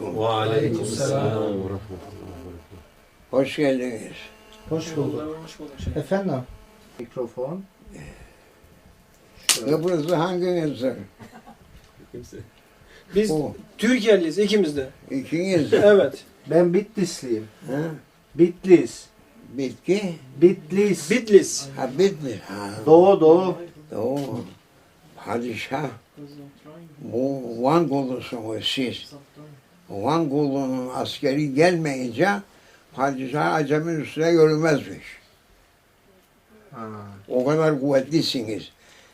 Ve aleykümselam. Hoş geldiniz. Hoş bulduk. Hoş bulduk şey. Efendim? Mikrofon. Şöyle. Kıbrıslı hanginizdir? Kimse. Biz O, Türkiye'liyiz ikimiz de. ikiniz. Evet. Ben Bitlisliyim. ha? Bitlis. Bitki? Bitlis. Bitlis. Ha Bitlis. Ha. Doğu Doğu. Doğu. Padişah. Bu Van kulusunuz siz. Van kulunun askeri gelmeyince padişah acemin üstüne görünmezmiş. Ha. O kadar kuvvetlisiniz.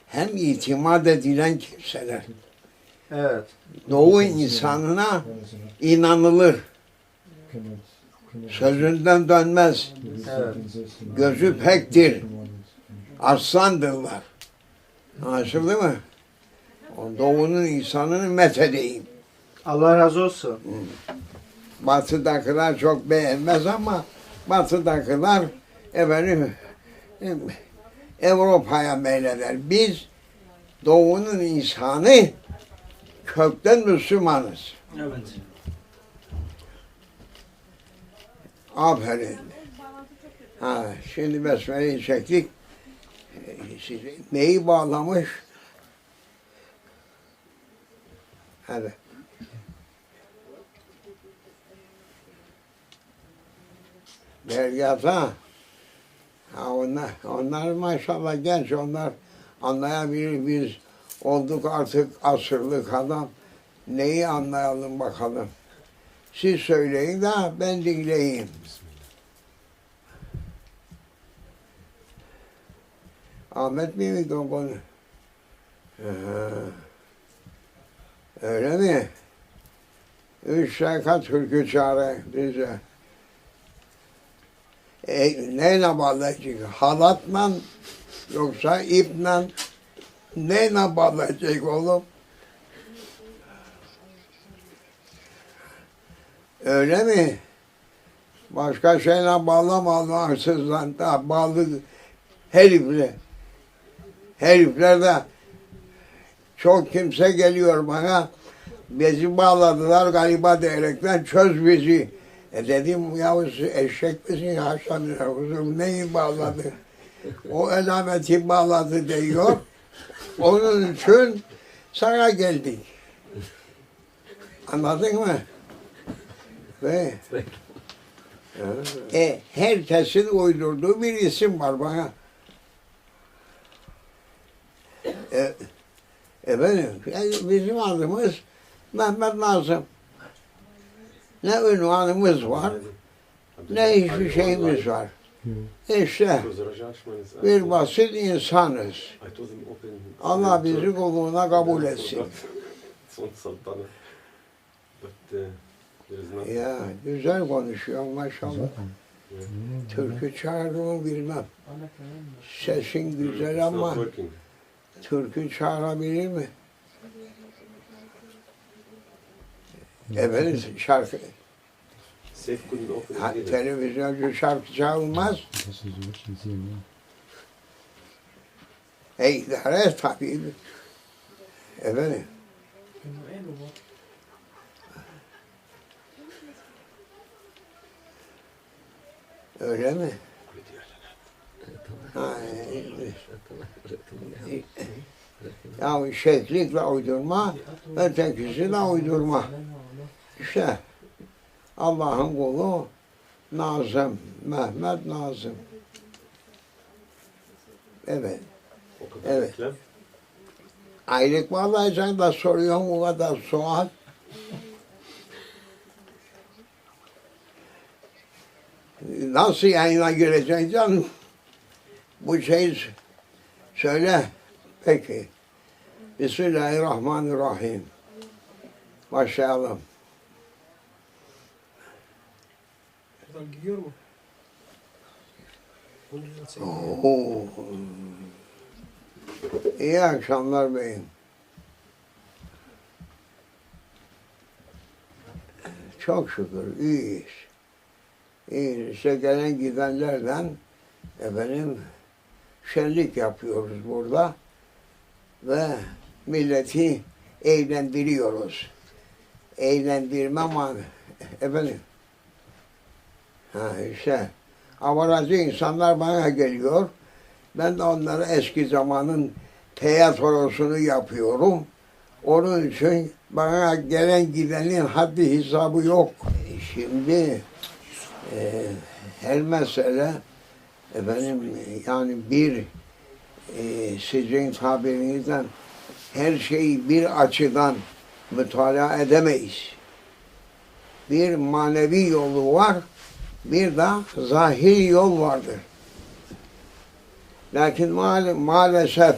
Hem itimat edilen kimseler. Evet. Doğu insanına inanılır. Sözünden dönmez. Evet. Gözü pektir. Arslandırlar. Anlaşıldı mı? O doğunun insanını methedeyim. Allah razı olsun. Batıdakiler çok beğenmez ama batıdakiler efendim Avrupa'ya meyleder. Biz doğunun insanı kökten Müslümanız. Evet. Aferin. Ha, şimdi besmeleyi çektik. Sizi neyi bağlamış? Evet. Dergâhta ha onlar, onlar maşallah genç onlar anlayabilir biz olduk artık asırlık adam neyi anlayalım bakalım. Siz söyleyin de ben dinleyeyim. Ahmet mi miydi o konu? Aha. Öyle mi? Üç şaka türkü çare bize. E, neyle bağlayacak? Halatla yoksa iple neyle bağlayacak oğlum? Öyle mi? Başka şeyle bağlamalı haksızlan da bağlı herifle. Herifler de çok kimse geliyor bana. Bizi bağladılar galiba diyerekten çöz bizi. E dedim ya eşek misin haşa kuzum neyi bağladı? O elameti bağladı diyor. Onun için sana geldik. Anladın mı? Ve e, herkesin uydurduğu bir isim var bana. E, efendim, yani bizim adımız Mehmet Nazım. Ne ünvanımız var, ne hiçbir şeyimiz var. İşte bir basit insanız. Allah bizi kulluğuna kabul etsin. Ya güzel konuşuyor maşallah. Türkü çağırdığımı bilmem. Sesin güzel ama türkü çağırabilir mi? Evet şarkı. Ha, televizyoncu şarkı çalmaz. E idare et tabii. Efendim. Öyle mi? E, e, ya şeklikle uydurma, ötekisi de uydurma. İşte Allah'ın kulu Nazım, Mehmet Nazım. Evet. Evet. Aylık bağlayacaksan da soruyorum o kadar sual. Nasıl yayına gireceksin canım? Bu şeyi söyle. Peki. Bismillahirrahmanirrahim. Başlayalım. Buradan gidiyor mu? Oo. İyi akşamlar beyim. Çok şükür iyiyiz. İyiyiz. İşte gelen gidenlerden efendim şenlik yapıyoruz burada ve milleti eğlendiriyoruz. eğlendirme man efendim. Ha işte avaracı insanlar bana geliyor. Ben de onlara eski zamanın tiyatrosunu yapıyorum. Onun için bana gelen gidenin haddi hesabı yok. Şimdi e, her mesele efendim yani bir e, sizin tabirinizden her şeyi bir açıdan mütalaa edemeyiz. Bir manevi yolu var, bir de zahiri yol vardır. Lakin maal maalesef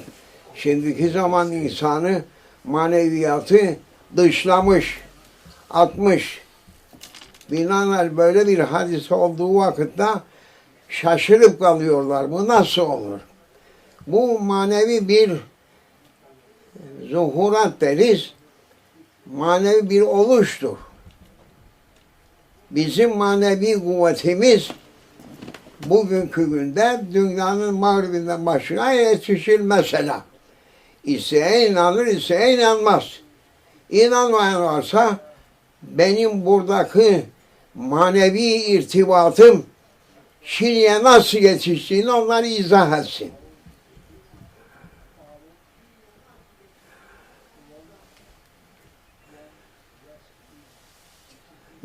şimdiki zaman insanı maneviyatı dışlamış, atmış. Binaenaleyh böyle bir hadise olduğu vakitte şaşırıp kalıyorlar. Bu nasıl olur? Bu manevi bir zuhurat deriz. Manevi bir oluştur. Bizim manevi kuvvetimiz bugünkü günde dünyanın mağribinden başına yetişir mesela. İsteyen inanır, isteyen inanmaz. İnanmayan varsa benim buradaki manevi irtibatım Şili'ye nasıl yetiştiğini onları izah etsin.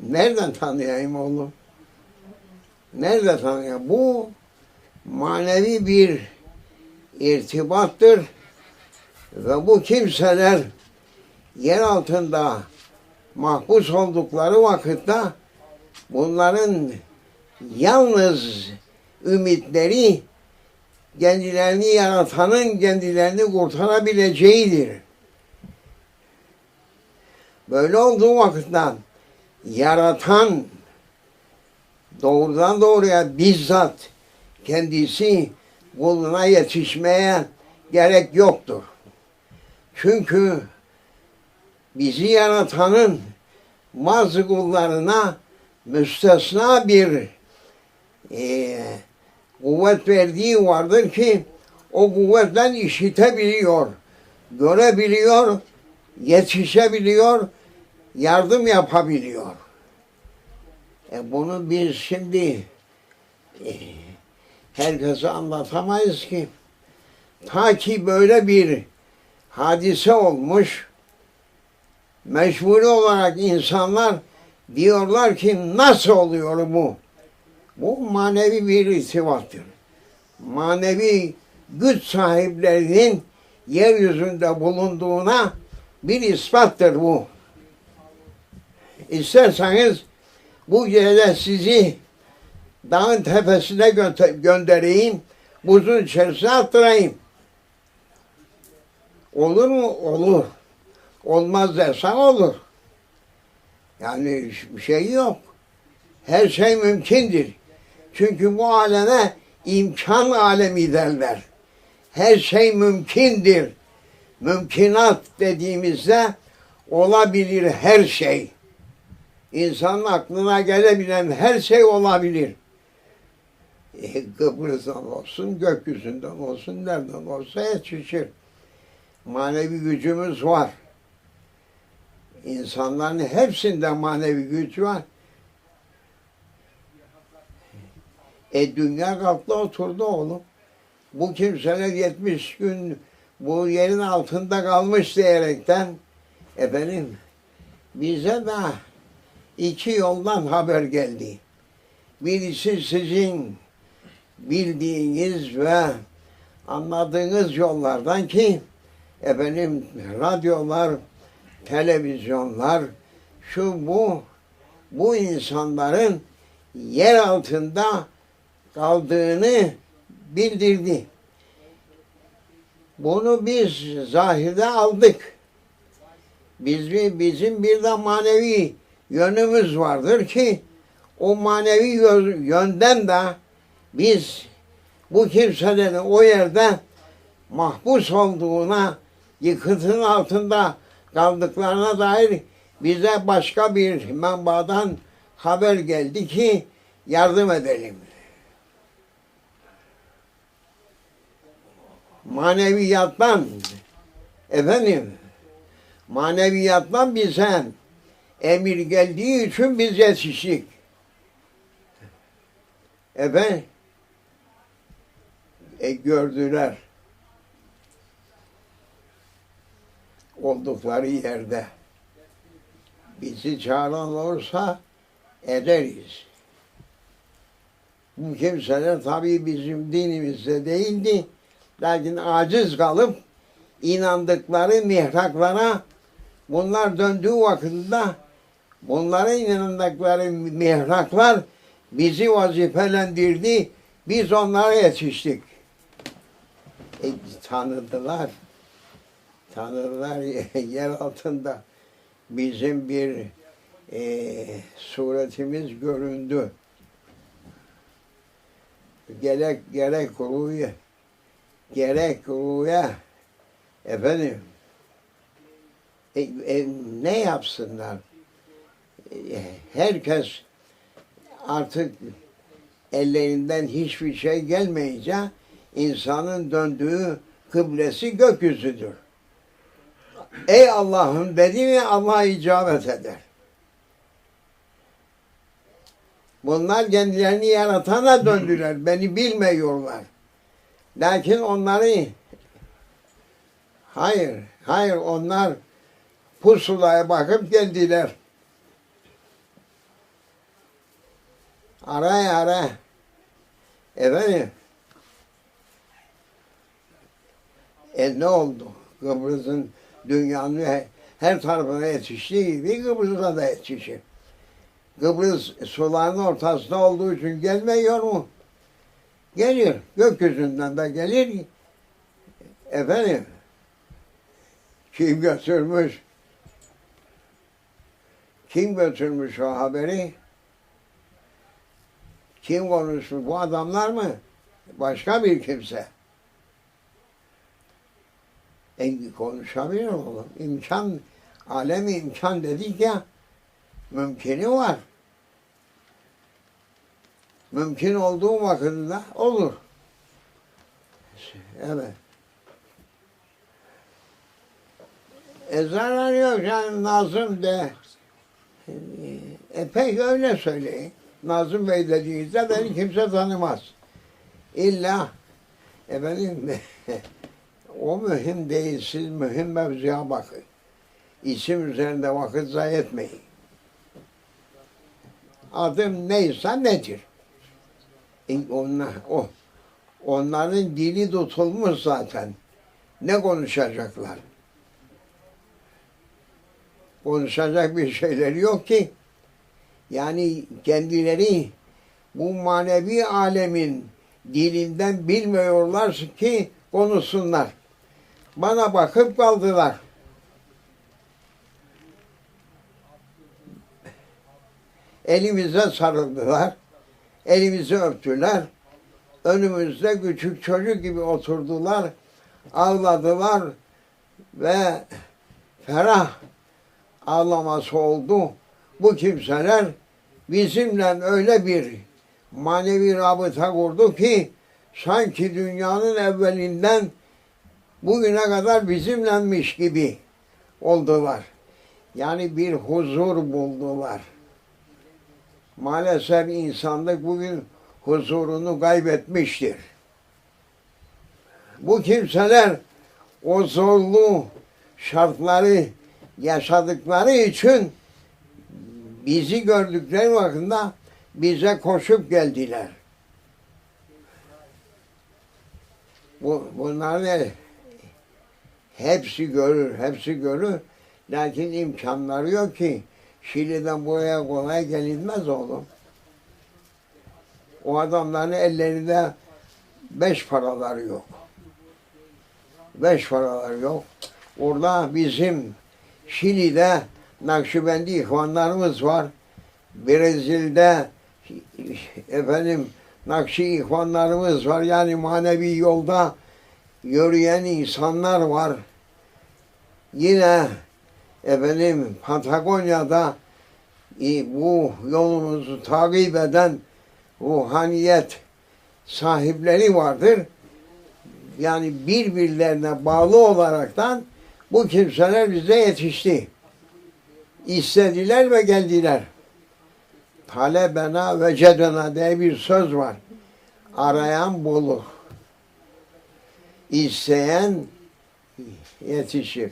Nereden tanıyayım oğlum? Nerede tanıyayım? Bu manevi bir irtibattır ve bu kimseler yer altında mahpus oldukları vakitte bunların yalnız ümitleri kendilerini yaratanın kendilerini kurtarabileceğidir. Böyle olduğu vakitte yaratan doğrudan doğruya bizzat kendisi kuluna yetişmeye gerek yoktur. Çünkü bizi yaratanın bazı kullarına müstesna bir e, kuvvet verdiği vardır ki o kuvvetten işitebiliyor, görebiliyor, yetişebiliyor, yardım yapabiliyor. E bunu biz şimdi e, herkese anlatamayız ki. Ta ki böyle bir hadise olmuş, mecburi olarak insanlar diyorlar ki nasıl oluyor bu? Bu manevi bir irtibattır. Manevi güç sahiplerinin yeryüzünde bulunduğuna bir ispattır bu. İsterseniz bu gece sizi dağın tepesine gö- göndereyim, buzun içerisine attırayım. Olur mu? Olur. Olmaz dersen olur. Yani bir şey yok. Her şey mümkündür. Çünkü bu aleme imkan alemi derler. Her şey mümkündür. Mümkünat dediğimizde olabilir her şey. İnsanın aklına gelebilen her şey olabilir. E, Kıbrıs'tan olsun, gökyüzünden olsun, nereden olsa yetişir. Manevi gücümüz var. İnsanların hepsinde manevi güç var. E dünya kalktı oturdu oğlum. Bu kimseler 70 gün bu yerin altında kalmış diyerekten efendim bize de iki yoldan haber geldi. Birisi sizin bildiğiniz ve anladığınız yollardan ki efendim radyolar, televizyonlar, şu bu bu insanların yer altında kaldığını bildirdi. Bunu biz zahirde aldık. Biz, bizim bir de manevi yönümüz vardır ki o manevi yö- yönden de biz bu kimselerin o yerde mahpus olduğuna, yıkıntının altında kaldıklarına dair bize başka bir menbadan haber geldi ki yardım edelim. Maneviyattan efendim maneviyattan bize Emir geldiği için biz yetiştik. Efendim? E, gördüler. Oldukları yerde. Bizi çağıran olursa ederiz. Bu kimseler tabii bizim dinimizde değildi. Lakin aciz kalıp inandıkları mihraklara bunlar döndüğü vakitte bunların inandıkları mihraklar bizi vazifelendirdi. Biz onlara yetiştik. E, tanıdılar. Tanıdılar yer altında. Bizim bir e, suretimiz göründü. Gerek gerek rüya, gerek rüya efendim e, e, ne yapsınlar? E, herkes artık ellerinden hiçbir şey gelmeyince insanın döndüğü kıblesi gökyüzüdür. Ey Allah'ım dedi mi Allah icabet eder. Bunlar kendilerini yaratana döndüler. Beni bilmiyorlar. Lakin onları hayır, hayır onlar pusulaya bakıp geldiler. Ara ara. Efendim. E ne oldu? Kıbrıs'ın dünyanın her, tarafına yetiştiği gibi Kıbrıs'a da yetişir. Kıbrıs suların ortasında olduğu için gelmiyor mu? Geliyor. Gökyüzünden de gelir. Efendim. Kim götürmüş? Kim götürmüş o haberi? Kim konuşmuş? Bu adamlar mı? Başka bir kimse. E, konuşabilir oğlum. İmkan, alemi imkan dedik ya, mümkünü var. Mümkün olduğu vakitte olur. Evet. E zarar yok yani Nazım de. E pek öyle söyleyin. Nazım Bey dediğinizde beni kimse tanımaz. İlla efendim o mühim değil. Siz mühim mevzuya bakın. İsim üzerinde vakit zayi etmeyin. Adım neyse nedir? Onlar, o, onların dili tutulmuş zaten. Ne konuşacaklar? Konuşacak bir şeyleri yok ki. Yani kendileri bu manevi alemin dilinden bilmiyorlar ki konuşsunlar. Bana bakıp kaldılar. Elimize sarıldılar. Elimizi öptüler. Önümüzde küçük çocuk gibi oturdular. Ağladılar ve ferah ağlaması oldu. Bu kimseler bizimle öyle bir manevi rabıta kurdu ki sanki dünyanın evvelinden bugüne kadar bizimlenmiş gibi oldular. Yani bir huzur buldular. Maalesef insanlık bugün huzurunu kaybetmiştir. Bu kimseler o zorlu şartları yaşadıkları için bizi gördükleri vakit bize koşup geldiler. Bu, bunlar ne? Hepsi görür, hepsi görür. Lakin imkanları yok ki. Şili'den buraya kolay gelinmez oğlum. O adamların ellerinde beş paraları yok. Beş paraları yok. Orada bizim Şili'de Nakşibendi ihvanlarımız var. Brezilya'da efendim Nakşi ihvanlarımız var. Yani manevi yolda yürüyen insanlar var. Yine efendim Patagonya'da e, bu yolumuzu takip eden ruhaniyet sahipleri vardır. Yani birbirlerine bağlı olaraktan bu kimseler bize yetişti. İstediler ve geldiler. Talebena ve cedena diye bir söz var. Arayan bulur. İsteyen yetişir.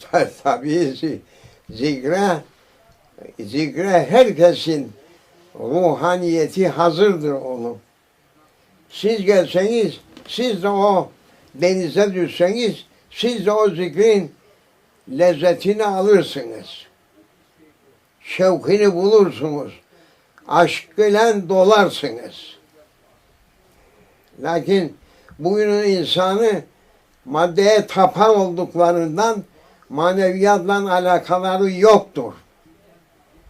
Ta- Tabii zi- zikre, zikre herkesin ruhaniyeti hazırdır onun. Siz gelseniz, siz de o denize düşseniz, siz de o zikrin lezzetini alırsınız. Şevkini bulursunuz. Aşk ile dolarsınız. Lakin bugünün insanı maddeye tapan olduklarından maneviyatla alakaları yoktur.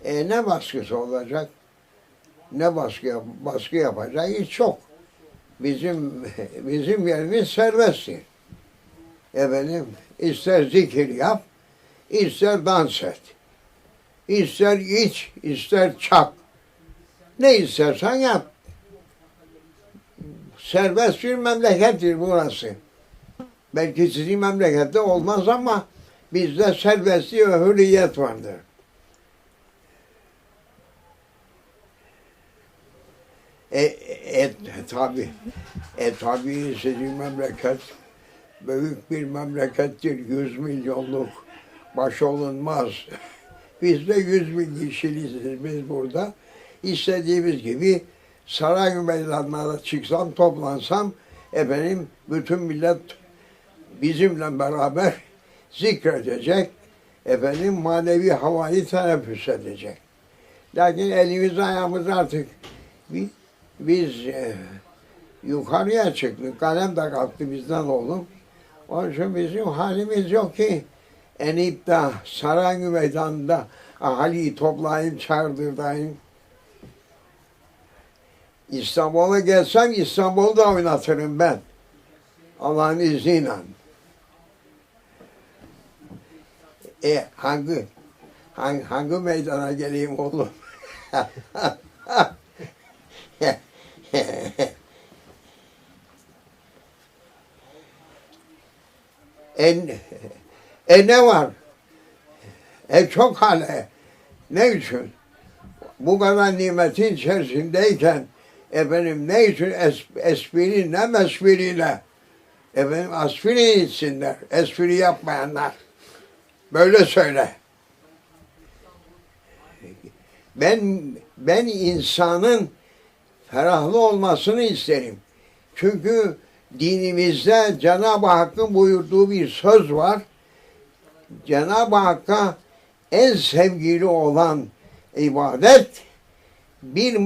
E ne baskısı olacak? Ne baskı, baskı yapacak? Hiç çok. Bizim bizim yerimiz serbesttir. Efendim, ister zikir yap, ister dans et. İster iç, ister çak. Ne istersen yap. Serbest bir memlekettir burası. Belki sizin memlekette olmaz ama bizde serbestlik ve hürriyet vardır. E, e, e tabi. E tabi sizin memleket büyük bir memlekettir. Yüz milyonluk baş olunmaz. Biz de yüz bin kişiliyiz biz burada. İstediğimiz gibi saray meydanlara çıksam, toplansam efendim bütün millet bizimle beraber zikredecek, efendim manevi havayı teneffüs edecek. Lakin elimiz ayağımız artık biz, biz e, yukarıya çıktık. Kalem de kalktı bizden oğlum. Onun için bizim halimiz yok ki enip de saray meydanında ahaliyi toplayayım, çağırdırayım. İstanbul'a gelsem İstanbul'da oynatırım ben. Allah'ın izniyle. E hangi hangi, hangi meydana geleyim oğlum? en e ne var? E çok hale. Ne için? Bu kadar nimetin içerisindeyken efendim ne için es, espri ne mesfiriyle efendim aspiri içsinler. Espri yapmayanlar. Böyle söyle. Ben ben insanın ferahlı olmasını isterim. Çünkü dinimizde Cenab-ı Hakk'ın buyurduğu bir söz var. Cenab-ı Hakk'a en sevgili olan ibadet bir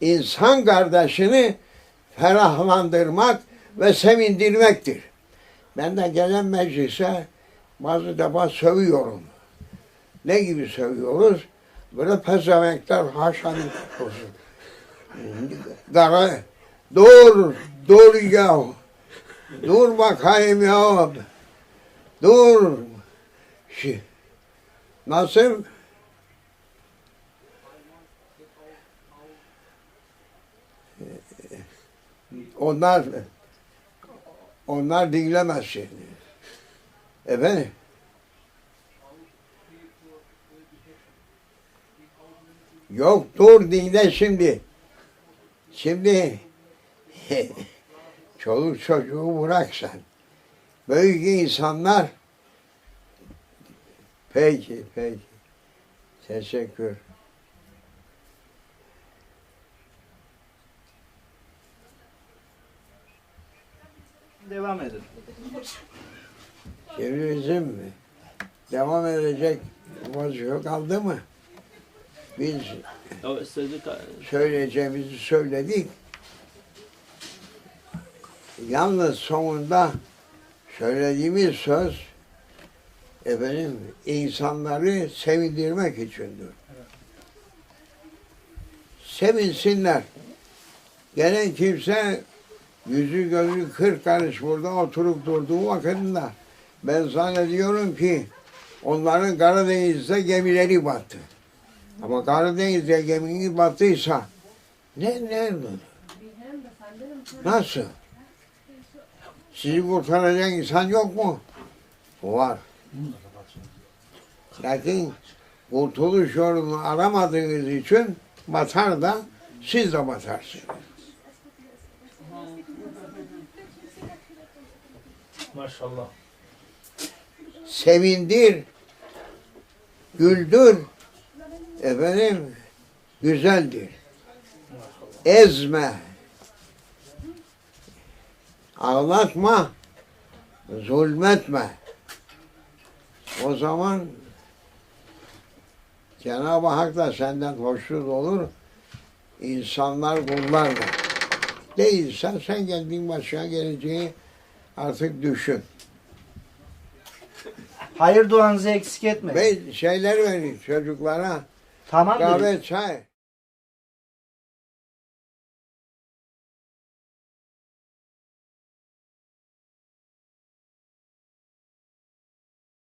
insan kardeşini ferahlandırmak ve sevindirmektir. Ben de gelen meclise bazı defa sövüyorum. Ne gibi sövüyoruz? Böyle pezevenkler haşanı olsun. Kara, dur, dur ya. Dur bakayım ya. Dur. Nasıl? Onlar onlar dinlemez şimdi. Efendim? Yok dur dinle şimdi. Şimdi çoluk çocuğu bırak sen. Büyük insanlar peki peki teşekkür. Devam edin. Şimdi bizim devam edecek vazife kaldı mı? Biz söyleyeceğimizi söyledik. Yalnız sonunda söylediğimiz söz efendim insanları sevindirmek içindir. Sevinsinler. Gelen kimse yüzü gözü kırk karış burada oturup durduğu vakitinde ben zannediyorum ki onların Karadeniz'de gemileri battı. Ama Karadeniz'de geminin battıysa ne ne nasıl? Sizi kurtaracak insan yok mu? Var. Lakin kurtuluş yolunu aramadığınız için batar da siz de batarsınız. Maşallah. Sevindir, güldür, efendim güzeldir. Ezme, ağlatma, zulmetme. O zaman Cenab-ı Hak da senden hoşnut olur. İnsanlar kullarla. Değilsen sen geldiğin başına geleceği artık düşün. Hayır duanızı eksik etmeyin. Ve şeyler verin çocuklara Tamamdır. kahve çay.